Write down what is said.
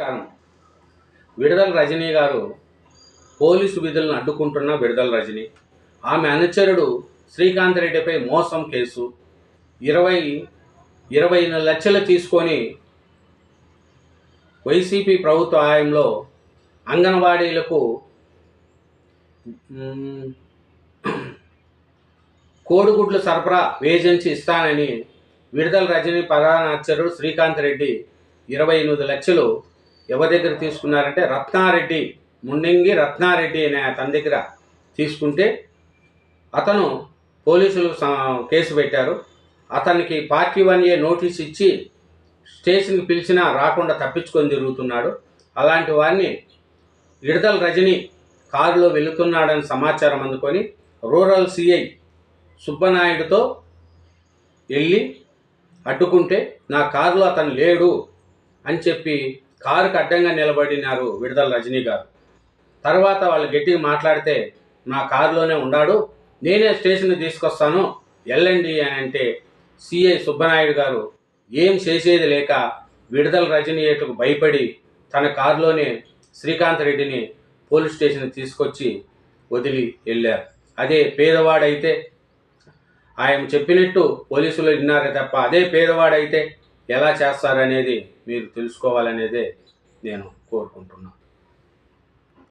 నమస్కారం. విడుదల రజనీ గారు పోలీసు విధులను అడ్డుకుంటున్న విడుదల రజని. ఆమె అనుచరుడు శ్రీకాంత్ రెడ్డిపై మోసం కేసు. ఇరవై ఇరవై ఎనిమిది లక్షలు తీసుకొని వైసీపీ ప్రభుత్వ ఆయంలో అంగన్వాడీలకు కోడిగుడ్లు సరఫరా వేజెన్సీ ఇస్తానని విడుదల రజనీ ప్రధాన అర్చరుడు శ్రీకాంత్ రెడ్డి ఇరవై ఎనిమిది లక్షలు ఎవరి దగ్గర తీసుకున్నారంటే రత్నారెడ్డి ముండింగి రత్నారెడ్డి అనే అతని దగ్గర తీసుకుంటే అతను పోలీసులు కేసు పెట్టారు. అతనికి పార్టీ వన్ ఏ నోటీస్ ఇచ్చి స్టేషన్కి పిలిచినా రాకుండా తప్పించుకొని తిరుగుతున్నాడు. అలాంటి వారిని విడుదల రజని కారులో వెళుతున్నాడని సమాచారం అందుకొని రూరల్ సిఐ సుబ్బనాయుడుతో వెళ్ళి అడ్డుకుంటే నా కారులో అతను లేడు అని చెప్పి కారుకు అడ్డంగా నిలబడినారు విడుదల రజనీ గారు. తర్వాత వాళ్ళు గట్టిగా మాట్లాడితే నా కారులోనే ఉన్నాడు నేనే స్టేషన్కి తీసుకొస్తాను వెళ్ళండి అని అంటే సిఐ సుబ్బనాయుడు గారు ఏం చేసేది లేక విడుదల రజనీ భయపడి తన కారులోనే శ్రీకాంత్ రెడ్డిని పోలీస్ స్టేషన్ తీసుకొచ్చి వదిలి వెళ్ళారు. అదే పేదవాడైతే ఆయన చెప్పినట్టు పోలీసులు విన్నారే తప్ప అదే పేదవాడైతే ఎలా చేస్తారనేది మీరు తెలుసుకోవాలనేదే నేను కోరుకుంటున్నాను